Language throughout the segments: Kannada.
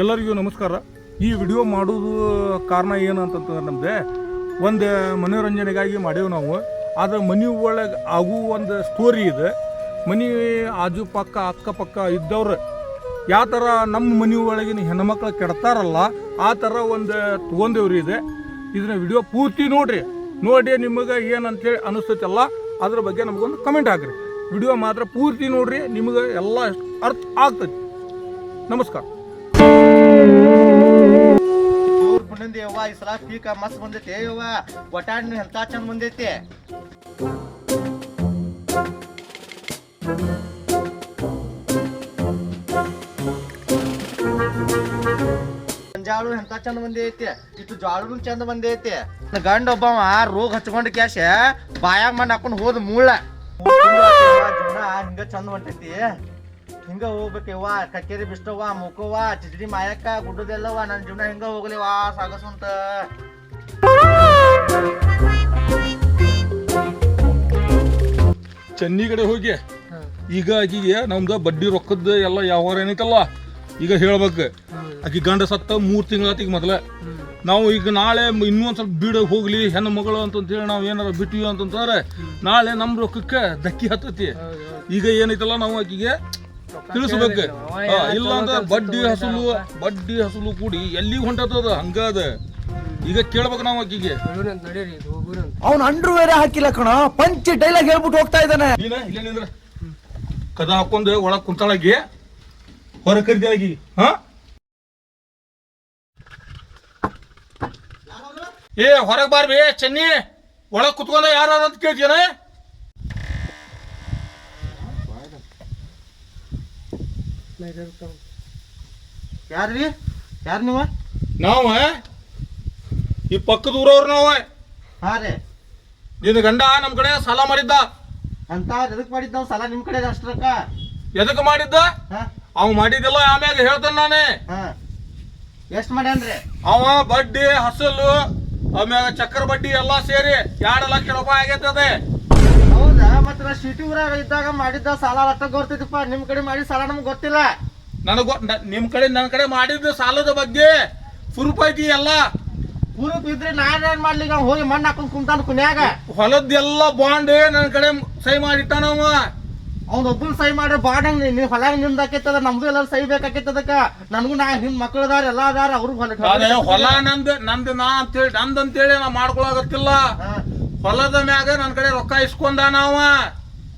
ಎಲ್ಲರಿಗೂ ನಮಸ್ಕಾರ. ಈ ವಿಡಿಯೋ ಮಾಡೋದು ಕಾರಣ ಏನು ಅಂತಂತಂದ್ರೆ ನಮ್ದೆ, ಒಂದು ಮನೋರಂಜನೆಗಾಗಿ ಮಾಡೇವು ನಾವು. ಆದರೆ ಮನೆ ಒಳಗೆ ಆಗುವ ಒಂದು ಸ್ಟೋರಿ ಇದೆ. ಮನೆ ಆಜು ಪಕ್ಕ ಅಕ್ಕಪಕ್ಕ ಇದ್ದವ್ರು ಯಾವ ಥರ ನಮ್ಮ ಮನೆ ಒಳಗಿನ ಹೆಣ್ಮಕ್ಳು ಕೆಡ್ತಾರಲ್ಲ, ಆ ಥರ ಒಂದು ತೊಗೊಂಡೇವ್ರಿ ಇದೆ. ಇದನ್ನ ವಿಡಿಯೋ ಪೂರ್ತಿ ನೋಡ್ರಿ. ನೋಡಿ ನಿಮಗೆ ಏನಂತೇಳಿ ಅನಿಸ್ತೈತಲ್ಲ, ಅದ್ರ ಬಗ್ಗೆ ನಮಗೊಂದು ಕಮೆಂಟ್ ಹಾಕ್ರಿ. ವಿಡಿಯೋ ಮಾತ್ರ ಪೂರ್ತಿ ನೋಡ್ರಿ, ನಿಮಗೆ ಎಲ್ಲ ಅರ್ಥ ಆಗ್ತೈತಿ ನಮಸ್ಕಾರ. ಪುಣ್ಯಂದ ಯವ್ವ ಈ ಸಲ ಪೀಕ ಮಸ್ತ್ ಬಂದೈತಿ. ಯವ್ವ ಒಟ್ಟಾಣಿ ಎಂತ ಚಂದ ಬಂದೈತಿ. ಜಾಳು ಎಂತ ಚಂದ ಬಂದೈತಿ. ಇಟ್ಟು ಜಾಳು ಚಂದ ಬಂದೈತಿ. ಗಂಡ ಒಬ್ಬವ ರೋಗ ಹಚ್ಕೊಂಡ ಕ್ಯಾಶ ಬಾಯಾಗ ಮಣ್ಣು ಹಾಕೊಂಡು ಹೋದ್ ಮೂಳ. ಹಿಂಗ ಚಂದ ಹೊಂಟೈತಿ ಹಿಂಗ ಹೋಗ್ಬೇಕವ್ವ ಕಕ್ಕೇರಿ ಬಿಷ್ಟವ್ವ ಮುಖವ್ವ ಚಿಚಡಿ ಮಾಯಕ್ಕ ಗುಡ್ಡದೆಲ್ಲವ ನನ್ನ ಜೀವನ ಹಿಂಗ ಹೋಗ್ಲಿವ ಸಾಗಸುಂತ ಚೆನ್ನಿ ಕಡೆ ಹೋಗಿ. ಈಗ ಆಕಿಗೆ ನಮ್ದು ಬಡ್ಡಿ ರೊಕ್ಕದ ಎಲ್ಲ ವ್ಯವಹಾರ ಏನೈತಲ್ಲ? ಈಗ ಹೇಳ್ಬೇಕು. ಆಕಿ ಗಂಡ ಸತ್ತ ಮೂರು ತಿಂಗಳ ಈಗ ಮೊದಲ. ನಾವು ಈಗ ನಾಳೆ ಇನ್ನೊಂದು ಇನ್ನೂ ಒಂದ್ ಸ್ವಲ್ಪ ಬೀಡ ಹೋಗ್ಲಿ ಹೆಣ್ಣು ಮಗಳು ಅಂತಂತೇಳಿ ನಾವು ಏನಾರ ಬಿಟ್ಟಿವಿ ಅಂತಂತಾರೆ ನಾಳೆ ನಮ್ಮ ರೊಕ್ಕಕ್ಕೆ ಧಕ್ಕಿ ಹತ್ತತಿ. ಈಗ ಏನೈತಲ್ಲ ನಾವು ಆಕಿಗೆ ತಿಳಿಸ್ಬೇಕು ಇಲ್ಲ ಅಂದ್ರೆ ಬಡ್ಡಿ ಹಸುಲು ಬಡ್ಡಿ ಹಸುಲು ಕೂಡಿ ಎಲ್ಲಿ ಹೊಂಟದ ಹಂಗದ ಈಗ ಕೇಳ್ಬೇಕು ನಾವು ಆಕಿಗೆ. ಅವ್ನ ಅಂಡ್ರು ಬೇರೆ ಹಾಕಿಲ್ಲ ಕಣ ಪಂಚಿ ಡೈಲಾಗ್ ಹೇಳ್ಬಿಟ್ಟು ಹೋಗ್ತಾ ಇದ್ದಾನೆ. ನೀನ ಇಲ್ಲೇ ನಿಂದ್ರ. ಕದ ಹಾಕೊಂಡು ಒಳಗ್ ಕುಂತಳಾಗಿ ಹೊರ ಕರಿದಾಗಿ ಹಾ? ಏ ಹೊರಗ್ ಬಾರ್ಬಿ ಚೆನ್ನಿ ಒಳಗ್ ಕುತ್ಕೊಂಡ ಯಾರ ಅಂತ ಕೇಳ್ತೀನ ಯಾರ್ರಿ? ಯಾರು ನೀವು? ನಾವ? ಈ ಪಕ್ಕದ ಊರವ್ರು ನಾವ. ಹಾ ರೀ. ನಿನ್ನ ಗಂಡ ನಮ್ ಕಡೆ ಸಾಲ ಮಾಡಿದ್ದ. ಅಂತ ಎದಕ್ ಮಾಡಿದ್ದ ಅವ್ನ್ ಸಲ ನಿಮ್ ಕಡೆ ಅಷ್ಟ್ರಕ್ಕ? ಎದಕ್ ಮಾಡಿದ್ದ? ಹಾ. ಅವ್ ಮಾಡಿದಿಲ್ಲ ಆಮ್ಯಾಗ ಹೇಳ್ತಾನ ನಾನೇ. ಹಾ. ಎಷ್ಟ್ ಮಾಡ್ಯಾನ್ರಿ ಅವ ಬಡ್ಡಿ ಹಸಲು ಆಮ್ಯಾಗ ಚಕ್ರ ಬಡ್ಡಿ ಎಲ್ಲಾ ಸೇರಿ ಎರಡು ಲಕ್ಷ ರೂಪಾಯಿ ಆಗೈತದೆ. ನಾ ಸಿಟಿ ಊರಾಗ ಇದ್ದಾಗ ಮಾಡಿದ್ದ ಸಾಲ ಅಟ್ಟ ಗೊತ್ತಿತ್ತಪ್ಪ ನಿಮ್ ಕಡೆ ಮಾಡಿದ ಸಾಲ ನಮ್ಗೆ ಗೊತ್ತಿಲ್ಲ. ನನಗ ನಿಮ್ ಕಡೆ ನನ್ನ ಕಡೆ ಮಾಡಿದ್ದು ಸಾಲದ ಬಗ್ಗೆ ಸುರುಪ್ ಐತಿ ಎಲ್ಲ. ಪೂರ್ವ ಇದ್ರೆ ನಾನ್ ಏನ್ ಮಾಡ್ಲಿ? ಈಗ ಹೋಗಿ ಮಣ್ಣು ಹಾಕೊಂಡ್ ಕುಂತಾನ ಕುನ್ಯಾಗ. ಹೊಲದ್ದೆಲ್ಲ ಬಾಂಡ್ ನನ್ನ ಕಡೆ ಸಹಿ ಮಾಡಿಟ್ಟಾನವ ಅವ್ನ ಒಬ್ಬನ್ ಸಹಿ ಮಾಡ್ರೆ ಬಾಡಂಗ್ ನೀನ್ ಹೊಲ ನಿಮ್ದು ಆಕೈತದ ನಮ್ದು ಎಲ್ಲ ಸಹಿ ಬೇಕಾಕೈತದಕ್ಕ ನನಗೂ ನಾ ನಿಮ್ ಮಕ್ಳು ಅದಾರ ಎಲ್ಲ ಅದಾರ ಅವ್ರಿಗೆ ಹೊಲ ಅದೇ ಹೊಲ ನಂದು ನಂದು ನಾ ಅಂತೇಳಿ ನಂದು ಅಂತೇಳಿ ನಾ ಮಾಡ್ಕೊಳಗತ್ತಿಲ್ಲ ಹೊಲದ ಮ್ಯಾಗ ನನ್ನ ಕಡೆ ರೊಕ್ಕ ಇಸ್ಕೊಂಡ ನಾವ.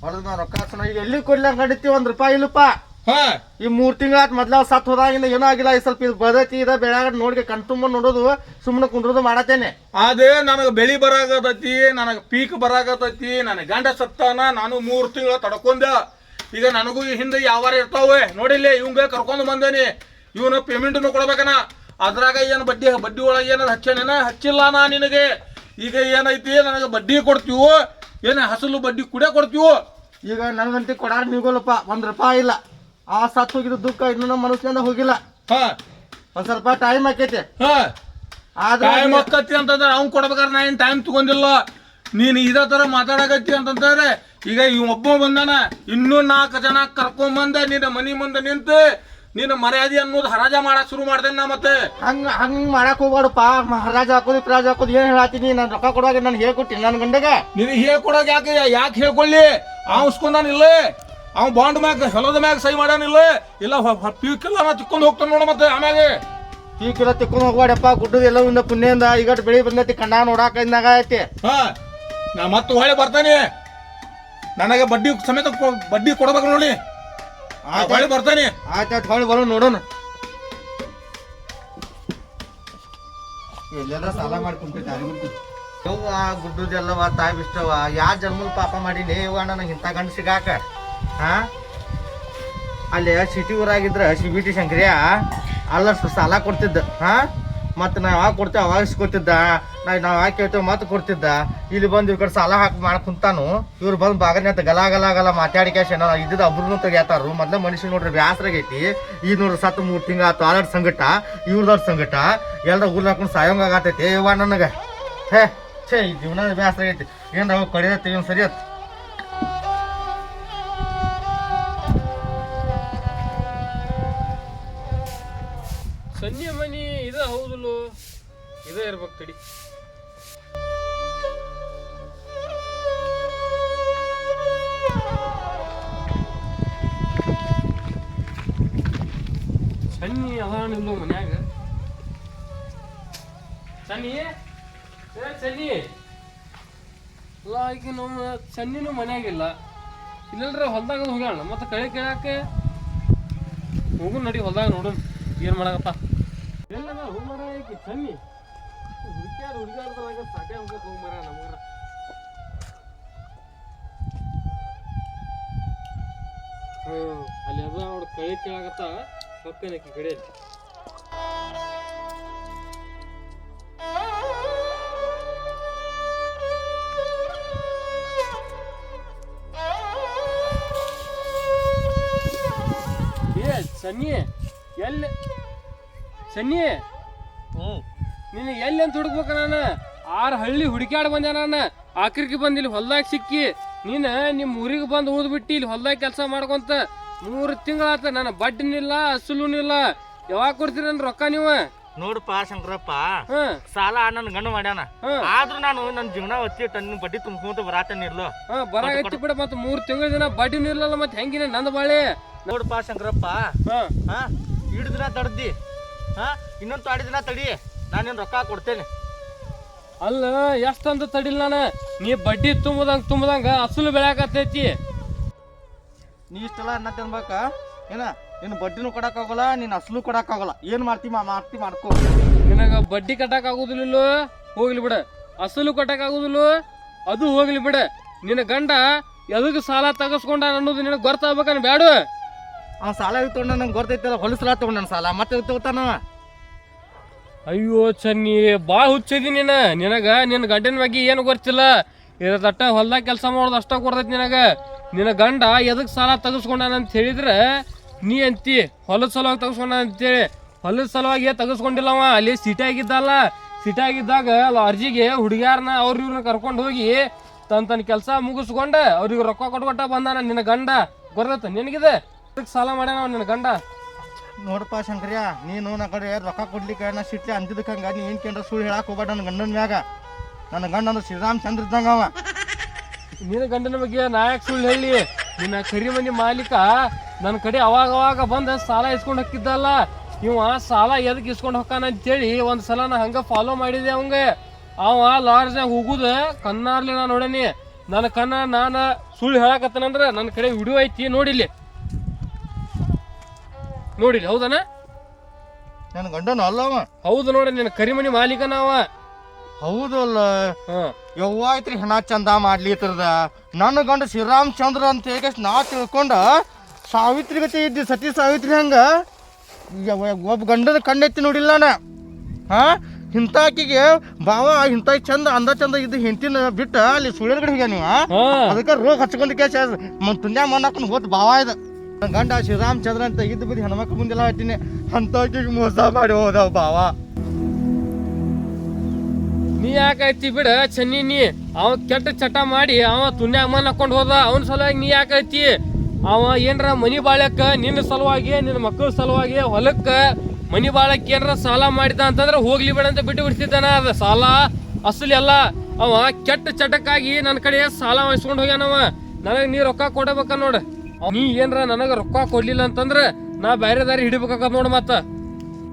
ಹೊಲದ ರೊಕ್ಕ. ಈಗ ಎಲ್ಲಿ ಕೊಡ್ಲಂಗ್ ನಡೀತಿ ಒಂದ್ ರೂಪಾಯಿ ಇಲ್ಲಪ್ಪ. ಹಾ. ಈ ಮೂರ್ ತಿಂಗಳಾತ್ ಮೊದ್ಲ ಸತ್ ಹೋದಾಗಿಂದ ಏನೂ ಆಗಿಲ್ಲ ಈ ಸ್ವಲ್ಪ ಇದು ಬದತಿ ಇದ ಬೆಳಗ ನೋಡಿ ಕಣ್ತುಂಬ ನೋಡೋದು ಸುಮ್ಮನೆ ಕುಂಡ್ರದು ಮಾಡತ್ತೇನೆ. ಅದೇ ನನಗೆ ಬೆಳಿ ಬರಾಗತೈತಿ ನನಗೆ ಪೀಕ್ ಬರಾಗತೈತಿ ನನ್ನ ಗಂಡ ಸತ್ತಾನ ನಾನು ಮೂರ್ ತಿಂಗಳ ತಡ್ಕೊಂಡ ಈಗ ನನಗೂ ಈ ಹಿಂದೆ ಯಾವಾರ ಇರ್ತಾವೆ ನೋಡಿಲ್ಲ ಇವಂಗ ಕರ್ಕೊಂಡು ಬಂದೇನಿ. ಇವನು ಪೇಮೆಂಟ್ ಕೊಡ್ಬೇಕನ. ಅದ್ರಾಗ ಏನು ಬಡ್ಡಿ ಬಡ್ಡಿ ಒಳಗೆ ಏನಾದ್ರು ಹಚ್ಚೇನೇನ? ಹಚ್ಚಿಲ್ಲ ನಾ ನಿನಗೆ. ಈಗ ಏನೈತಿ ನನಗೆ ಬಡ್ಡಿ ಕೊಡ್ತೀವೋ ಏನು ಹಸಲು ಬಡ್ಡಿ ಕುಡಿಯ ಕೊಡ್ತೀವೋ? ಈಗ ನನಗಂತಿ ಕೊಡಾರ ನೀಗೋಲಪ್ಪ ಒಂದು ರೂಪಾಯಿ ಇಲ್ಲ. ಆ ಸತ್ ಹೋಗಿದ ದುಃಖ ಇನ್ನು ನಮ್ಮ ಮನಸ್ಸಿನಿಂದ ಹೋಗಿಲ್ಲ. ಹಾಂ. ಒಂದು ಸ್ವಲ್ಪ ಟೈಮ್ ಆಕೈತಿ. ಹಾಂ. ಆದ್ರೆ ಟೈಮ್ ಆಕತಿ ಅಂತಂದ್ರೆ ಅವ್ನು ಕೊಡ್ಬೇಕಾದ್ರೆ ನಾ ಏನು ಟೈಮ್ ತಗೊಂಡಿಲ್ಲ? ನೀನು ಇದೇ ಥರ ಮಾತಾಡಕತ್ತಿ ಅಂತಂದ್ರೆ ಈಗ ಇವ್ ಒಬ್ಬ ಬಂದಾನ ಇನ್ನೂ ನಾಲ್ಕು ಜನ ಕರ್ಕೊಂಬಂದ ನಿನ್ನ ಮನೆ ಮುಂದೆ ನಿಂತು ನಿನ್ನ ಮರ್ಯಾದೆ ಅನ್ನೋದು ಹರಾಜ ಮಾಡಕ್ ಶುರು ಮಾಡ್ದೆ ನಾ ಮತ್ತೆ? ಹಂಗ ಹಂಗ್ ಮಾಡಕ್ ಹೋಗ್ಬಾಡಪ್ಪ. ಮಹಾರಾಜ ಹಾಕೋದು ಪ್ರಾಜ ಹಾಕೋದು ಏನ್ ಹೇಳತ್ತೀನಿ? ನಾನು ರೊಕ್ಕ ಕೊಡುವಾಗ ನಾನು ಹೇಳ್ಕೊಟ್ಟಿನಿ ನನ್ನ ಗಂಡಗ. ನಿನಗೆ ಹೇಳ್ಕೊಡಕ್ ಯಾಕೆ ಯಾಕೆ ಹೇಳ್ಕೊಳ್ಳಿ ಅವ್ ಇಲ್ಲೇ. ಅವ್ ಬಾಂಡ್ ಮ್ಯಾಗ ಹೊಲದ ಮ್ಯಾಗ ಸಹಿ ಮಾಡಾನಿಲ್ಲ ಇಲ್ಲ. ಪೀಕಿಲ್ಲ ನಾ ತಿಕ್ಕೊಂಡು ಹೋಗ್ತಾನೆ ನೋಡ ಮತ್ತೆ ಆಮ್ಯಾಗ. ಈ ಕಿಲೋ ತಿಕ್ಕೊಂಡು ಹೋಗ್ಬಾಡಪ್ಪ. ಗುಡ್ಡದ ಎಲ್ಲವಿಂದ ಪುಣ್ಯದಿಂದ ಈಗ ಬೆಳಿ ಬಂದೈತಿ ಕಣ್ಣ ನೋಡಾಕ ಇದ್ನಾಗ ಐತಿ ಹಾ ನಾ ಮತ್ತೆ ಹೊಳೆ ಬರ್ತಾನೆ. ನನಗೆ ಬಡ್ಡಿ ಸಮೇತ ಬಡ್ಡಿ ಕೊಡ್ಬೇಕು ನೋಡಿ. ಹೊಳೆ ಬರ್ತಾನೆ. ಆಯ್ತಾಯ್ತು ಹೊಳಿ ಬರೋ ನೋಡೋಣ. ಎಲ್ಲೆಲ್ಲ ಸಾಲ ಮಾಡ್ಕೊಂಡ್ಬಿಟ್ಟು ಯವ್ವ ಗುಡ್ಡದೆಲ್ಲವ ತಾಯಿ ಬಿಷ್ಟವ ಯಾ ಜನ್ಮದ ಪಾಪ ಮಾಡೀನಿ? ಯವ್ವ ನನಗೆ ಇಂಥ ಗಂಡ ಸಿಗಾಕ? ಹಾ ಅಲ್ಲಿ ಸಿಟಿ ಊರಾಗಿದ್ರ ಸಿ ಬಿ ಟಿ ಶಂಕರ್ಯ? ಅಲ್ಲ ಸಾಲ ಕೊಡ್ತಿದ್ದ ಹಾ ಮತ್ತೆ ನಾವು ಯಾವಾಗ ಕೊಡ್ತೇವೆ ಅವಾಗ ಇಸ್ಕೊತಿದ್ದ ನಾ ನಾವು ಯಾಕೆ ಕೇಳ್ತೇವೆ ಮತ್ತೆ ಕೊಡ್ತಿದ್ದ. ಇಲ್ಲಿ ಬಂದು ಇವ್ರ ಕಡೆ ಸಾಲ ಹಾಕಿ ಮಾಡಿ ಕುಂತಾನು. ಇವ್ರು ಬಂದು ಬಾಗನೆ ಅಂತ ಗಲ ಗಲ ಗಲ ಮಾತಾಡಿ ಕ್ಯಾಶ ಇದ್ದಿದ್ದು ಒಬ್ರು ತೆಗಿತಾರು ಮೊದ್ಲ ಮನುಷ್ಯ ನೋಡ್ರಿ ಬ್ಯಾಸ್ರಾಗೈತಿ ಈ ನೋಡ್ರಿ ಸತ್ತು ಮೂರು ತಿಂಗಳ ಆತು. ಆಲಾಡ್ ಸಂಗಟ. ಇವ್ರದವ್ರ ಸಂಗಟ. ಎಲ್ಲ ಊರ್ಲ ಹಾಕೊಂಡು ಸಾಯೋಂಗ ಆಗತೈತಿ ಯವ್ವ ನನಗೆ. ಹೇ, ಛೇ, ಈ ಜೀವನ ಬ್ಯಾಸ್ರಾಗೈತಿ ಏನ್ರ ಕಡಿದ ಇವ್ನು ಸರಿ ಆತ್. ಸನ್ನಿ ಮನಿ, ಇದ ಹೌದಲ್ಲ? ಇದ ಇರ್ಬೇಕು ತಡಿ. ಸನ್ನಿ ಅದಾನಿಲ್ಲ ಮನ್ಯಾಗ? ಸನ್ನಿ? ಏ, ಸನ್ನಿ? ಅಲ್ಲ, ಈಗ ನಮ್ಮ ಸನ್ನಿನೂ ಮನ್ಯಾಗಿಲ್ಲ. ಇಲ್ಲಲ್ರ ಹೊಲ್ದಾಗ ಹೋಗ್ಯಾಳ ಮತ್ತೆ ಕಳೆ ಕೇಳಕ್ಕೆ ಹೋಗು ನಡಿ, ಹೊಲ್ದಾಗ ನೋಡೋಣ. ಏನು ಮಾಡಕಪ್ಪ ಸನ್ನಿ ಹುಡುಕ್ಯಾರ ಹುಡುಗಾಡ್ದಾಗ ಸಾಕೆ ಹೋಗ್ಬೇಕು ಹೋಗ್ ಮರ ನಮಗರ. ಹ್ಮ್, ಅಲ್ಲಿ ಅದ ಅವ್ರ ಕಳಿ ಕೇಳಾಕತ್ತ ಹೊಕ್ಕನ ಆಕಿ ಕಡೆ. ಏ ಎಲ್ಲಿ? ಸನ್ನಿ ನೀನು ಎಲ್ಲಿ ಅಂತ ಹುಡುಕ್ಬೇಕ ನಾನು? ಆರು ಹಳ್ಳಿ ಹುಡುಕ್ಯಾಡ್ ಬಂದೆ ನಾನು. ಆಕ್ರಿಗೆ ಬಂದು ಇಲ್ಲಿ ಹೊಲ್ದಾಗ ಸಿಕ್ಕಿ ನೀನು ನಿಮ್ಮ ಊರಿಗೆ ಬಂದು ಊದ್ಬಿಟ್ಟು ಇಲ್ಲಿ ಹೊಲ್ದಾಗ ಕೆಲಸ ಮಾಡ್ಕೊಂತ ಮೂರು ತಿಂಗಳಾತ ನನ್ನ ಬಡ್ಡಿನಿಲ್ಲ ಅಸಲೂನಿಲ್ಲ ಯಾವಾಗ ಕೊಡ್ತೀರ ನನ್ನ ರೊಕ್ಕ ನೀವು? ನೋಡಪ್ಪ ಶಂಕರಪ್ಪ ಹಾಂ. ಸಾಲ ನನ್ನ ಗಂಡು ಮಾಡ್ಯಾನ. ಆದ್ರೂ ನಾನು ನನ್ನ ಜೀವನ ಒತ್ತಿ ತನ್ನ ಬಡ್ಡಿ ತುಂಬ್ಕೊಂತ ಬರಾತೇನೆ ಇರ್ಲು? ಬರಾಗತ್ತಿ ಬಿಡ ಮತ್ತೆ ಮೂರು ತಿಂಗಳ ದಿನ ಬಡ್ಡಿ ಇಲ್ಲಲ್ಲ ಮತ್ತೆ ಹೆಂಗಿನ ನಂದ ಬಾಳೆ? ನೋಡಪ್ಪ ಶಂಕರಪ್ಪ. ಹಿಡಿದ್ರ ತಡ್ದಿ ಹಾ ಇನ್ನೊಂದು ತಾಡಿ ದಿನ ತಡಿ. ನಾನು ನಿನ್ನ ರೊಕ್ಕ ಕೊಡ್ತೇನೆ. ಅಲ್ಲ ಎಷ್ಟಂತ ತಡಿಲ್ ನಾನು? ನೀ ಬಡ್ಡಿ ತುಂಬದಂಗ ತುಂಬದಂಗ ಅಸಲು ಬೆಳಕತ್ತೈತಿ ನೀ ಇಷ್ಟೆಲ್ಲ ಅನ್ನ ತಿನ್ಬೇಕ? ಏನ ನಿನ್ನ ಬಡ್ಡಿನೂ ಕೊಡಕ್ಕಾಗಲ್ಲ ನಿನ್ನ ಅಸಲು ಕೊಡೋಕ್ಕಾಗಲ್ಲ. ಏನು ಮಾಡ್ತಿ ಮಾ ಮಾಡ್ತಿ ಮಾಡ್ಕೊ. ನಿನಗೆ ಬಡ್ಡಿ ಕಟ್ಟಕ್ ಆಗುದಿಲ್ಲ ಹೋಗ್ಲಿ ಬಿಡ. ಅಸಲು ಕಟ್ಟಕ್ ಆಗುದಿಲ್ಲ ಅದು ಹೋಗ್ಲಿ ಬಿಡ. ನಿನ್ನ ಗಂಡ ಎದಕ್ಕೆ ಸಾಲ ತಗಸ್ಕೊಂಡ ಅನ್ನೋದು ನಿನಗೆ ಗೊತ್ತಾಗ್ಬೇಕನ್ ಬ್ಯಾಡ. ಅವ ಸಾಲ ತಗೊಂಡ ನಂಗೆ ಗೊತ್ತೈತಲ್ಲ ಹೊಲಸಲ ತಗೊಂಡ ನನ್ನ ಸಾಲ, ಮತ್ತೆ ತಗೋತಾನ? ಅಯ್ಯೋ ಚನ್ನಿ, ಬಾ ಹುಚ್ಚದಿ ನೀನ. ನಿನಗ ನಿನ್ನ ಗಂಡನ ಬಗ್ಗೆ ಏನು ಗೊತ್ತಿಲ್ಲ. ಇರದಟ್ಟ ಹೊಲ್ದಾಗ ಕೆಲಸ ಮಾಡೋದು ಅಷ್ಟ ಕೊಡ್ತೈತಿ ನಿನಗ. ನಿನ್ನ ಗಂಡ ಎದಕ್ಕೆ ಸಾಲ ತಗಸ್ಕೊಂಡಾನ ಅಂತ ಹೇಳಿದ್ರೆ, ನೀ ಅಂತಿ, ಹೊಲದ ಸಲುವಾಗಿ ತಗಸ್ಕೊಂಡ ಅಂತೇಳಿ. ಹೊಲದ ಸಲುವಾಗಿ ತಗಸ್ಕೊಂಡಿಲ್ಲವ ಅಲ್ಲಿ ಸಿಟಿಯಾಗಿದ್ದಲ್ಲ ಸಿಟಿಯಾಗಿದ್ದಾಗ ಲಾರ್ಜಿಗೆ ಹುಡುಗ್ಯಾರನ್ನ ಅವ್ರ ಇವ್ರನ್ನ ಕರ್ಕೊಂಡು ಹೋಗಿ ತನ್ನ ತನ್ನ ಕೆಲಸ ಮುಗಿಸ್ಕೊಂಡು ಅವ್ರಿಗೆ ರೊಕ್ಕ ಕೊಟ್ಕೊಟ್ಟ ಬಂದಾನ ನಿನ್ನ ಗಂಡ. ಗೊತ್ತೈತ ನಿನಗಿದೆ? ಸಾಲ ಮಾಡ್ಯಾನ ಅವ ನನ್ನ ಗಂಡ? ನೋಡಪ್ಪ ಶಂಕರ್ಯ ನೀನು ನನ್ನ ಕಡೆ ರೊಕ್ಕ ಕೊಡ್ಲಿಕ್ಕೆ ನಾ ಸಿಟ್ಲಿ ಅಂತಿದ್ದಕ್ಕೆ ಹಂಗ ನೀ ಏನು ಕೇಂದ್ರ ಸುಳ್ಳು ಹೇಳಕ್ಕೆ ಹೋಗ್ಬೇಡ ನನ್ನ ಗಂಡನ ಮ್ಯಾಗ. ನನ್ನ ಗಂಡ ಅಂದ್ರೆ ಶ್ರೀರಾಮ್ ಚಂದ್ರ ಇದ್ದಂಗ ಅವ. ನಿನ್ನ ಗಂಡನ ಬಗ್ಗೆ ನಾಯಕ್ ಸುಳ್ಳು ಹೇಳಿ. ನಿನ್ನ ಕರಿ ಮನಿ ಮಾಲೀಕ ನನ್ನ ಕಡೆ ಅವಾಗ ಅವಾಗ ಬಂದ ಸಾಲ ಇಸ್ಕೊಂಡು ಹೋಗಿದ್ದಲ್ಲ ಇವ ಸಾಲ ಎದಕ್ಕೆ ಇಸ್ಕೊಂಡು ಹೋಗ್ತಾನ ಅಂತೇಳಿ ಒಂದು ಸಲ ನಾ ಹಂಗ ಫಾಲೋ ಮಾಡಿದೆ ಅವಂಗೆ. ಅವ ಲಾರ್ಜ್ನಾಗ ಹೋಗುದ ಕನ್ನಾರ್ಲಿ ನಾ ನೋಡೇನಿ. ನನ್ನ ಕಣ್ಣ ನಾನು ಸುಳ್ಳು ಹೇಳಕತ್ತನಂದ್ರ ನನ್ನ ಕಡೆ ವಿಡಿಯೋ ಐತಿ ನೋಡಿಲ್ಲಿ ನೋಡಿಲಿ ಹೌದನ? ನನ್ನ ಗಂಡನ ಅಲ್ಲವ ಹೌದು ನೋಡಿ ನಿನ್ನ ಕರಿಮನಿ ಮಾಲೀಕನವ ಹೌದಲ್ಲ. ಹಾ. ಯವ್ವ ಐತ್ರಿ ಹೆಣ ಚಂದ ಮಾಡ್ಲಿ ಇತರದ ನನ್ನ ಗಂಡ ಶ್ರೀರಾಮ್ ಚಂದ್ರ ಅಂತ ಹೇಗೆ ನಾ ತಿಳ್ಕೊಂಡ ಸಾವಿತ್ರಿ ಗತಿ ಇದ್ದಿ ಸತಿ ಸಾವಿತ್ರಿ ಹಂಗ. ಯವ್ವ ಒಬ್ಬ ಗಂಡದ ಕಣ್ಣೆತ್ತಿ ನೋಡಿಲ್ಲ ನಾ. ಹಾ? ಇಂತಾಕಿಗೆ ಬಾವ ಇಂತ ಚಂದ ಅಂದ ಚಂದ ಇದ್ದು ಹಿಂತಿನ ಬಿಟ್ಟ ಅಲ್ಲಿ ಸುಳ್ಯದ ಕಡೆ ಹೋಗ್ಯ ನೀವು ಹಾ. ಅದಕ್ಕೆ ರೋಗ ಹಚ್ಕೊಂಡು ಕೇಸ ತುಂಡ್ಯಾ ಮಣ್ಣಾಕೊಂಡು ಹೋದ್ ಬಾವ ಇದು. ನನ್ನ ಗಂಡ ಶ್ರೀರಾಮಚಂದ್ರ ಅಂತ ಇದ್ದು ಬಿದ್ದು ಹೆಣ್ಮಕ್ಳು ಮುಂದೆಲ್ಲ ಹೇಳ್ತೀನಿ ಅಂತಾಕಿಗೆ ಮೋಸ ಮಾಡಿ ಹೋದವ್ ಬಾವ. ನೀ ಯಾಕೈತಿ ಬಿಡ ಚೆನ್ನಿ ನೀ? ಅವ ಕೆಟ್ಟ ಚಟ ಮಾಡಿ ಅವ ತುನ್ಯ ಮನ್ ಹಾಕೊಂಡು ಹೋದ. ಅವನ ಸಲುವಾಗಿ ನೀ ಯಾಕೈತಿ ಅವ ಏನ್ರ ಮನಿ ಬಾಳಕ್ಕ ನಿನ್ನ ಸಲುವಾಗಿ, ನಿನ್ನ ಮಕ್ಕಳ ಸಲುವಾಗಿ ಹೊಲಕ್ಕ ಮನಿ ಬಾಳಕ್ಕೆ ಏನರ ಸಾಲ ಮಾಡಿದ ಅಂತಂದ್ರೆ ಹೋಗ್ಲಿ ಬಿಡ ಅಂತ ಬಿಟ್ಟು ಬಿಡ್ತಿದ್ದಾನ. ಅದ ಸಾಲ ಅಸಲಿ ಅಲ್ಲ. ಅವ ಕೆಟ್ಟ ಚಟಕ್ಕಾಗಿ ನನ್ನ ಕಡೆ ಸಾಲ ವಹಿಸ್ಕೊಂಡು ಹೋಗ್ಯಾನವ. ನನಗೆ ನೀ ರೊಕ್ಕ ಕೊಡಬೇಕ ನೋಡ. ನೀ ಏನ್ರ ನನಗ ರೊಕ್ಕ ಕೊಡ್ಲಿಲ್ಲ ಅಂತಂದ್ರ ನಾ ಬ್ಯಾರೆ ದಾರಿ ಹಿಡಿಬೇಕಾಗತ್ ನೋಡ ಮತ್ತ.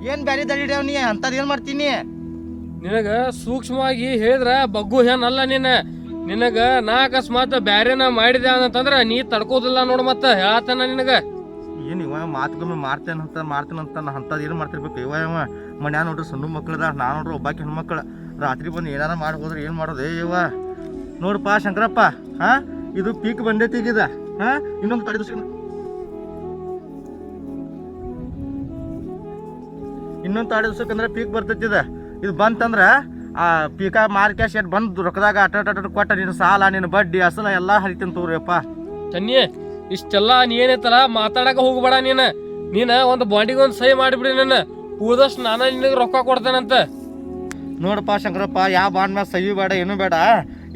ಏನ್ ಬ್ಯಾರೆ ದಾರಿ ಹಿಡಿಯವ್ ನೀ? ಅಂತದ್ ಏನ್ ಮಾಡ್ತೀನಿ? ನಿನಗ ಸೂಕ್ಷ್ಮವಾಗಿ ಹೇಳಿದ್ರ ಬಗ್ಗು ಏನಲ್ಲ ನೀನ. ನಿನಗ ನಾ ಅಕಸ್ಮಾತ್ ಬ್ಯಾರೆನ ಮಾಡಿದೆ ಅಂತಂದ್ರ ನೀ ತಡ್ಕೋದಿಲ್ಲ ನೋಡ ಮತ್ತ ಹೇಳತನ ನಿನಗ. ಏನ್ ಇವ ಮಾತುಗೊಮ್ಮೆ ಮಾಡ್ತೇನೆ ಅಂತ ಮಾಡ್ತೇನೆ ಅಂತ ಅಂತದ್ ಏನು ಮಾಡ್ತಿರ್ಬೇಕು? ಇವ ಇವ ಮನ್ಯಾಗ ನೋಡ್ರಿ ಸಣ್ಣ ಮಕ್ಳದ ನಾ ನೋಡ್ರಿ ಒಬ್ಬಾಕಿ ಹೆಣ್ಮಕ್ಳು ರಾತ್ರಿ ಬಂದು ಏನಾರ ಮಾಡಿ ಹೋದ್ರೆ ಏನು ಮಾಡೋದು? ಏ ಇವ. ನೋಡಪ್ಪ ಶಂಕರಪ್ಪ ಹಾ? ಇದು ಪೀಕ್ ಬಂದೈತಿ ಈಗಿದ ಹಾ? ಇನ್ನೊಂದು ತಡೆದು ಇನ್ನೊಂದು ತಾಡಿ ದಿವ್ಸಕ್ಕಂದ್ರೆ ಪೀಕ್ ಬರ್ತೈತಿ ಇದು. ಇದು ಬಂತಂದ್ರ ಆ ಪೀಕ ಮಾರ್ ಕ್ಯಾಶ್ ಎಟ್ ಬಂದು ರೊಕ್ಕದಾಗ ಅಟ ಅಟ ಅಟ ಕೊಟ್ಟ ನಿನ್ನ ಸಾಲ ನಿನ್ನ ಬಡ್ಡಿ ಅಸಲ ಎಲ್ಲ ಹರಿತೀನಿ ತೋರಿಯಪ್ಪ ಚನ್ನಿ ಇಷ್ಟೆಲ್ಲ ನೀನೈತಲ್ಲ ಮಾತಾಡಕ ಹೋಗ್ಬೇಡ ನೀನ. ನೀನು ಒಂದು ಬಾಂಡಿಗೆ ಒಂದು ಸಹಿ ಮಾಡಿಬಿಡಿ ನನ್ನ. ಕೂದಷ್ಟು ನಾನು ನಿನಗೆ ರೊಕ್ಕ ಕೊಡ್ತೇನಂತ. ನೋಡಪ್ಪ ಶಂಕರಪ್ಪ ಯಾವ ಬಾಂಡ್ ಮ್ಯಾಗ ಸಹಿ ಬೇಡ ಏನು ಬೇಡ.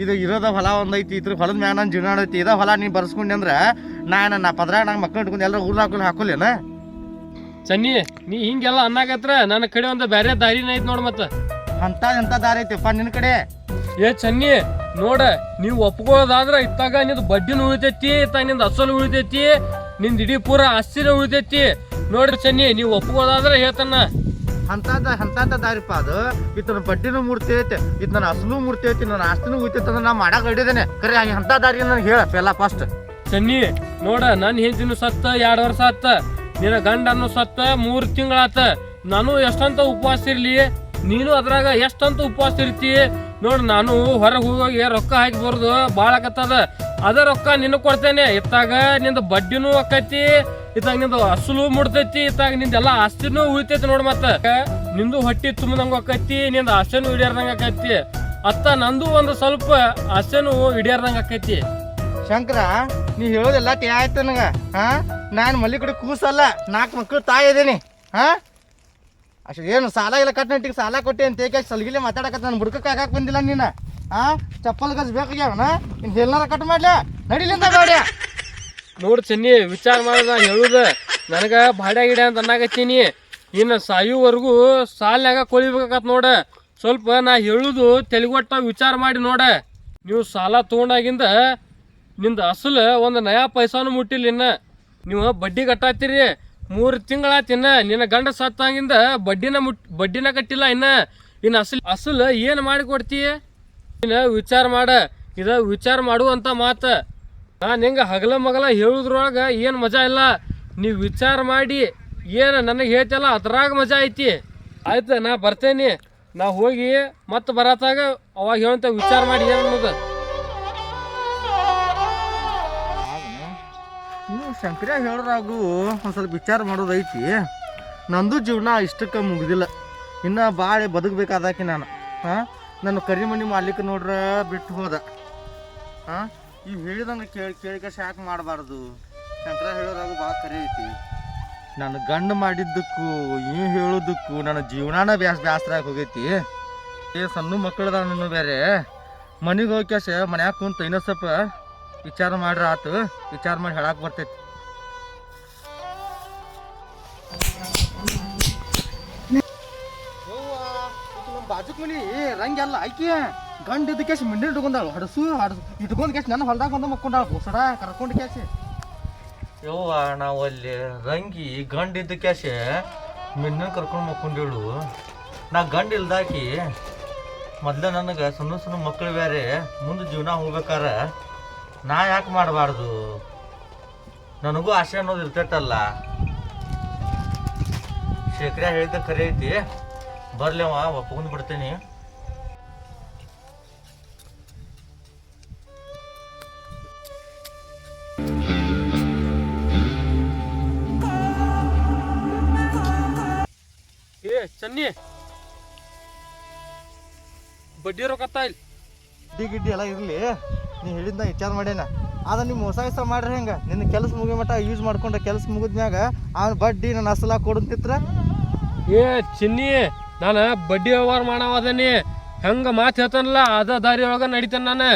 ಇದು ಇರೋದ ಹೊಲ ಒಂದೈತಿ ಇದ್ರ ಹೊಲದ ಮ್ಯಾಗ ನನ್ನ ಜೀವನ ಐತಿ ಇದ ಹೊಲ ನೀನು ಬರ್ಸ್ಕೊಂಡಿ ಅಂದ್ರೆ ನಾ ನನ್ನ ಪದ್ರಾಗ ನಂಗೆ ಮಕ್ಕಳು ಇಟ್ಕೊಂಡು ಎಲ್ಲರೂ ಊರ್ ಹಾಕೊಂಡು ಹಾಕೊಲ್ಲೇನ ಚನ್ನಿ ನೀ ಹಿಂಗೆಲ್ಲ ಅನ್ನಕತ್ರ ನನ್ನ ಕಡೆ ಒಂದು ಬೇರೆ ದಾರಿನ ಐತಿ ನೋಡು ಮತ್ತ. ಅಂತ ಎಂತ ದಾರಿ ಐತಿಪ್ಪ ನಿನ್ನ ಕಡೆ? ಏ ಚನ್ನಿ ನೋಡ ನೀವು ಒಪ್ಕೊಳ್ಳೋದಾದ್ರೆ ಇತ್ತಾಗ ನಿಂದು ಬಡ್ಡಿನೂ ಉಳಿತೈತಿ ಇತ್ತ ನಿಂದು ಅಸಲು ಉಳಿತೈತಿ ನಿಂದು ಇಡೀ ಪೂರ ಆಸ್ತಿನ ಉಳಿತೈತಿ. ನೋಡ್ರಿ ಚನ್ನಿ ನೀವು ಒಪ್ಕೊಳ್ಳೋದಾದ್ರೆ ಹೇಳ್ತಾನ ಅಂತದ ಅಂತದ ದಾರಿಪ್ಪ ಅದು. ಇತನ ಬಡ್ಡಿನೂ ಮೂರ್ತಿ ಐತೆ. ಇದು ನನ್ನ ಅಸಲು ಮೂರ್ತಿ ಐತಿ. ನನ್ನ ಆಸ್ತಿನೂ ಉಳಿತೈತೆ ಅಂದ್ರೆ ನಾ ಮಾಡಕ್ ಹಿಡಿದೇನೆ ಕರೆ ಅಂತ ದಾರಿ ನನಗೆ ಹೇಳ ಎಲ್ಲ ಫಸ್ಟ್ ಚನ್ನಿ, ನೋಡ ನನ್ನ ಹೆಂಡತಿನೂ ಸತ್ತ, ಎರಡು ವರ್ಷ ಆತ. ನಿನ್ನ ಗಂಡನು ಸತ್ತ, ಮೂರು ತಿಂಗಳಾತ. ನಾನು ಎಷ್ಟಂತ ಉಪವಾಸ ಇರಲಿ? ನೀನು ಅದ್ರಾಗ ಎಷ್ಟಂತ ಉಪವಾಸ ಇರ್ತಿ? ನೋಡ್, ನಾನು ಹೊರಗೆ ಹೋಗಿ ರೊಕ್ಕ ಹಾಕಿ ಬರೋದು ಭಾಳ ಅದ ರೊಕ್ಕ ನಿನ್ನ ಕೊಡ್ತೇನೆ. ಇತ್ತಾಗ ನಿಂದ ಬಡ್ಡಿನೂ ಒಕ್ಕತಿ ಇತ್ತಾಗ ನಿಂದು ಅಸಲು ಮುಡ್ತೈತಿ, ಇತ್ತಾಗ ನಿಂದೆಲ್ಲ ಆಸ್ತಿನೂ ಉಳಿತೈತಿ ನೋಡ್ ಮತ್ತ. ನಿಂದು ಹೊಟ್ಟಿ ತುಂಬದಂಗ ಆಕೈತಿ, ನಿಂದ ಆಸೆನೂ ಹಿಡಿಯಾರ್ದಂಗ ಆಕೈತಿ. ಅತ್ತ ನಂದು ಒಂದು ಸ್ವಲ್ಪ ಆಸೆನೂ ಹಿಡಿಯಾರ್ದಂಗ ಆಕೈತಿ. ಶಂಕರ, ನೀ ಹೇಳೋದೆಲ್ಲ ಟೇ ಆಯ್ತು ನನಗೆ? ಹಾ? ನಾನು ಮಲ್ಲಿ ಕಡೆ ಕೂಸಲ್ಲ ನಾಲ್ಕು ಮಕ್ಕಳು ತಾಯಿ ಇದೀನಿ. ಹಾ? ಅಷ್ಟು ಏನು ಸಾಲ ಇಲ್ಲ ಕಟ್ಟಿಗೆ ಸಾಲ ಕೊಟ್ಟೆ ಅಂತ ಏಕೆ ಸಲ್ಗಿಲೆ ಮಾತಾಡಕತ್ತ ನಾನು? ಬುಡ್ಕಕ್ಕೆ ಆಗಕ್ಕೆ ಬಂದಿಲ್ಲ ನೀನು. ಹಾ ಚಪ್ಪಲ್ ಗಜ್ ಬೇಕಾಗ್ಯಾವನ ಇನ್ ಹೇಳಾರ ಕಟ್ ಮಾಡ್ಲ. ನಡಿಲಿಂದ ಗಾಡಿ ನೋಡ್ ಚೆನ್ನಿ, ವಿಚಾರ ಮಾಡ್ದ ಹೇಳುದ. ನನಗ ಬಾಡ್ಯಾ ಗಿಡ ಅಂತ ಅನ್ನಾಗತ್ತೀನಿ ಇನ್ನು ಸಾಯುವರೆಗೂ ಸಾಲ್ನಾಗ ಕೊಲಿಬೇಕಾಗತ್ ನೋಡ. ಸ್ವಲ್ಪ ನಾ ಹೇಳುದು ತೆಲಿಗೊಟ್ಟ ವಿಚಾರ ಮಾಡಿ ನೋಡ. ನೀವು ಸಾಲ ತಗೊಂಡಾಗಿಂದ ನಿಂದ ಅಸಲು ಒಂದು ನಯಾ ಪೈಸಾನು ಮುಟ್ಟಿಲ್ಲ ಇನ್ನ. ನೀವು ಬಡ್ಡಿ ಕಟ್ಟಾತಿರಿ. ಮೂರು ತಿಂಗಳಾತ ಇನ್ನ. ನಿನ್ನ ಗಂಡ ಸತ್ತಾಗಿಂದ ಬಡ್ಡಿನ ಮುಟ್, ಬಡ್ಡಿನ ಕಟ್ಟಿಲ್ಲ ಇನ್ನ. ಇನ್ನು ಅಸಲ್, ಅಸಲು ಏನು ಮಾಡಿ ಕೊಡ್ತೀಯ? ಇನ್ನ ವಿಚಾರ ಮಾಡ. ಇದ ವಿಚಾರ ಮಾಡುವಂತ ಮಾತು. ನಾನು ಹೆಂಗ ಹಗಲ ಮಗಲ ಹೇಳುದ್ರೊಳಗೆ ಏನು ಮಜಾ ಇಲ್ಲ. ನೀವು ವಿಚಾರ ಮಾಡಿ ಏನು ನನಗೆ ಹೇಳ್ತಲ್ಲ ಅದ್ರಾಗ ಮಜಾ ಐತಿ. ಆಯ್ತು, ನಾ ಬರ್ತೇನೆ. ನಾ ಹೋಗಿ ಮತ್ತೆ ಬರತ್ತಾಗ ಅವಾಗ ಹೇಳಂತ ವಿಚಾರ ಮಾಡಿ ಏನು ಅನ್ನೋದು. ನೀವು ಶಂಕರ ಹೇಳ್ರಾಗು ಒಂದು ಸ್ವಲ್ಪ ವಿಚಾರ ಮಾಡೋದೈತಿ ನಂದು ಜೀವನ ಇಷ್ಟಕ್ಕೆ ಮುಗಿದಿಲ್ಲ. ಇನ್ನು ಭಾಳ ಬದುಕಬೇಕಾದಾಕಿ ನಾನು. ಹಾಂ? ನನ್ನ ಕರಿಮಣಿ ಮಾಡ್ಲಿಕ್ಕೆ ನೋಡ್ರ ಬಿಟ್ಟು ಹೋದ. ಹಾಂ? ಇವು ಹೇಳಿದಂಗೆ ಕೇಳಿ ಕೇಳಿಕೆ ಯಾಕೆ ಮಾಡಬಾರ್ದು? ಶಂಕರ ಹೇಳೋದಾಗ ಭಾಳ ಕರಿ ಐತಿ. ನನ್ನ ಗಂಡ ಮಾಡಿದ್ದಕ್ಕೂ ಏನು ಹೇಳೋದಕ್ಕೂ ನನ್ನ ಜೀವನಾನ ಬ್ಯಾಸ್ ಬ್ಯಾಸ್ರಾಗ ಹೋಗೈತಿ. ಏ, ಸಣ್ಣ ಮಕ್ಕಳದ ನಾನು ಬೇರೆ. ಮನೆಗೆ ಹೋಗಿ ಮನ್ಯಾಗ ಕುಂತ ಇನ್ನೂ ಸ್ವಲ್ಪ ವಿಚಾರ ಮಾಡ್ರ ಆತು. ವಿಚಾರ ಮಾಡಿ ಹೇಳಕ್ಕೆ ಬರ್ತೈತಿ. ಮನಿ ರಂಗೆಲ್ಲ ಆಯ್ಕೆ ಗಂಡ ಇದ್ದ ಕೇಸ್ ಮಿಂಡಿ ಇಟ್ಕೊಂಡಾಳು. ಹಡಸು ಹಡಸು ಇಟ್ಕೊಂಡ್ ಕೇಸ್ ನನ್ನ ಹೊಲ್ದಾಗ ಬಂದ ಮಕ್ಕೊಂಡಾಳು. ಹೊಸಡ ಕರ್ಕೊಂಡು ಕೇಸಿ. ಯವ್ವ, ನಾವು ಅಲ್ಲಿ ರಂಗಿ ಗಂಡ ಇದ್ದ ಕ್ಯಾಶೆ ಮಿನ್ನ ಕರ್ಕೊಂಡು ಮಕ್ಕೊಂಡೇಳು. ನಾ ಗಂಡ ಇಲ್ದಾಕಿ ಮೊದ್ಲ ನನಗೆ ಸಣ್ಣ ಸಣ್ಣ ಮಕ್ಕಳು ಬೇರೆ ಮುಂದೆ ಜೀವನ ಹೋಗ್ಬೇಕಾರ. ನಾ ಯಾಕೆ ಮಾಡಬಾರ್ದು? ನನಗೂ ಆಸೆ ಅನ್ನೋದು ಇರ್ತೈತಲ್ಲ. ಶೇಖರ ಹೇಳಿದ ಕರೆ ಐತಿ. ಬರ್ಲಿವ ಒಪ್ಕೊಂಡು ಬಿಡ್ತೀನಿ. ಏ ಚನ್ನಿ. ಬಡ್ಡಿ ರೊಕ್ಕ ಇಲ್ಲಿ? ಗಿಡ್ಡಿ ಗಿಡ್ಡಿ ಎಲ್ಲ ಇರಲಿ. ನೀ ಹೇಳಿದ್ನ ವಿಚಾರ ಮಾಡ್ಯಾನ. ಆದ್ರೆ ನೀವು ಹೊಸ ಗಿಸ ಮಾಡ್ರಿ ಹೆಂಗೆ? ನಿನ್ನ ಕೆಲಸ ಮುಗಿ ಮಟ್ಟ ಯೂಸ್ ಮಾಡ್ಕೊಂಡ ಕೆಲಸ ಮುಗಿದ್ಮ್ಯಾಗ ಆ ಬಡ್ಡಿ ನನ್ನ ಅಸಲ ಕೊಡಂತಿತ್ರ ಏ ಚಿನ್ನಿ. ನಾನು ಬಡ್ಡಿ ವ್ಯವಹಾರ ಮಾಡವದನಿ. ಹೆಂಗೆ ಮಾತು ಹೇಳ್ತಾನಲ್ಲ ಅದ ದಾರಿ ಒಳಗ ನಡಿತೇನೆ ನಾನು.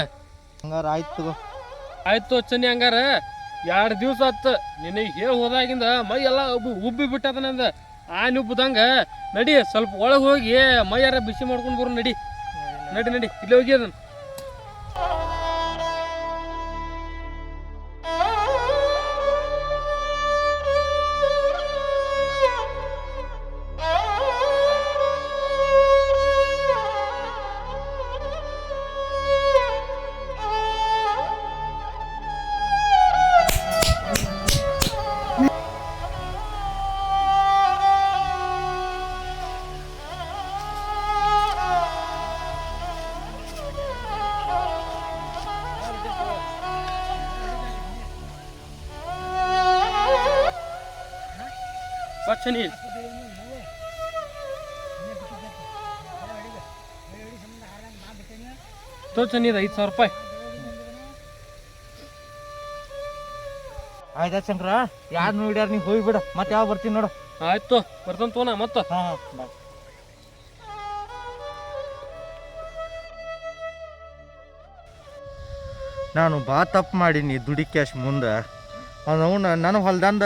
ಹಂಗಾರ ಆಯ್ತು ತಗೋ. ಆಯ್ತು ಚನ್ನಿ ಹಂಗಾರ. ಎರಡು ದಿವಸ ಆತ್ ನಿನಗೆ ಹೇಳಿ ಹೋದಾಗಿಂದ ಮೈ ಎಲ್ಲ ಉಬ್ಬಿ ಉಬ್ಬಿ ಬಿಟ್ಟದ ನಂದ. ಆನ್ ಉಬ್ಬದಂಗ ನಡಿ ಸ್ವಲ್ಪ ಒಳಗೆ ಹೋಗಿ ಮೈಯಾರ ಬಿಸಿ ಮಾಡ್ಕೊಂಡು ಬರು ನಡಿ. ನಡಿ ನಡಿ ಇಲ್ಲಿ ಹೋಗಿ ಅದನ್ನ. ಬಾ ಚನ್ನಿ ತೋ ಚನ್ನಿ ಇದು ಐದು ಸಾವಿರ ರೂಪಾಯಿ. ಆಯ್ತಾ ಚಂದ್ರ ಯಾರು ನೋಡ್ಯಾರ ನೀವು ಹೋಗಿ ಬಿಡ. ಮತ್ತೆ ಯಾವ ಬರ್ತೀನಿ ನೋಡು. ಆಯ್ತು ಬರ್ತಾನ ತೋನ ಮತ್ತ. ಹಾಂ ಹಾಂ ಬಾಯ್. ನಾನು ಬಾ ತಪ್ಪು ಮಾಡೀನಿ ದುಡಿ ಕ್ಯಾಶ್ ಮುಂದೆ. ಅವನು ನನ್ನ ಹೊಲ್ದಂದ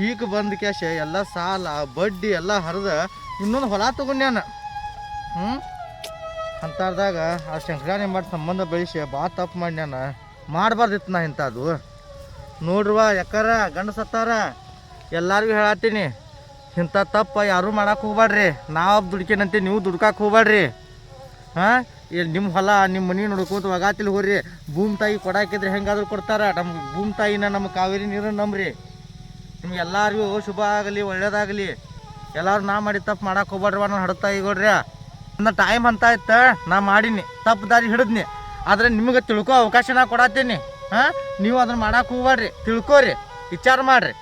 ಪೀಕ್ ಬಂದ ಕ್ಯಾಶ, ಎಲ್ಲ ಸಾಲ, ಬಡ್ಡಿ ಎಲ್ಲ ಹರಿದ ಇನ್ನೊಂದು ಹೊಲ ತಗೊಂಡ್ಯಾನ ಹ್ಞೂ ಅಂಥದ್ದಾಗ ಆ ಶಂಕರಾಣಿ ಮಾಡಿ ಸಂಬಂಧ ಬೆಳೆಸಿ ಭಾಳ ತಪ್ಪು ಮಾಡ್ಯಾನ ಮಾಡಬಾರ್ದಿತ್ತು ನಾ ಇಂಥದ್ದು ನೋಡ್ರವ ಯಾಕಾರ ಗಂಡ ಸತ್ತಾರ, ಎಲ್ಲರಿಗೂ ಹೇಳತ್ತೀನಿ, ಇಂಥ ತಪ್ಪ ಯಾರೂ ಮಾಡಕ್ಕೆ ಹೋಗ್ಬೇಡ್ರಿ ನಾವು ದುಡ್ಕೇನಂತೆ, ನೀವು ದುಡ್ಕಕ್ಕೆ ಹೋಗ್ಬೇಡ್ರಿ ಹಾಂ? ಇಲ್ಲಿ ನಿಮ್ಮ ಹೊಲ ನಿಮ್ಮ ಮನೆ ನೋಡ್ಕೋತ ಒಗಾತಿಲ್ ಹೋಗ್ರಿ. ಭೂಮಿ ತಾಯಿ ಕೊಡಾಕಿದ್ರೆ ಹೆಂಗಾದ್ರೂ ಕೊಡ್ತಾರೆ. ನಮ್ಗೆ ಭೂಮಿ ತಾಯಿನ ನಮ್ಮ ಕಾವೇರಿ ನೀರನ್ನು ನಂಬ್ರಿ. ನಿಮ್ಗೆ ಎಲ್ಲರಿಗೂ ಶುಭ ಆಗಲಿ, ಒಳ್ಳೇದಾಗಲಿ. ಎಲ್ಲರೂ ನಾ ಮಾಡಿ ತಪ್ಪು ಮಾಡಕ್ಕೆ ಹೋಗ್ಬೇಡ್ರಿ ನಾನು ಹಡ್ತಾ ಈಗೋಡ್ರಿ ನನ್ನ ಟೈಮ್ ಅಂತ ಇತ್ತು ನಾ ಮಾಡೀನಿ, ತಪ್ಪು ದಾರಿ ಹಿಡಿದ್ನಿ. ಆದರೆ ನಿಮಗೆ ತಿಳ್ಕೊ ಅವಕಾಶ ನಾ ಕೊಡತ್ತೀನಿ ಹಾಂ? ನೀವು ಅದನ್ನು ಮಾಡಕ್ಕೆ ಹೋಗ್ಬೇಡ್ರಿ, ತಿಳ್ಕೊರಿ, ವಿಚಾರ ಮಾಡ್ರಿ.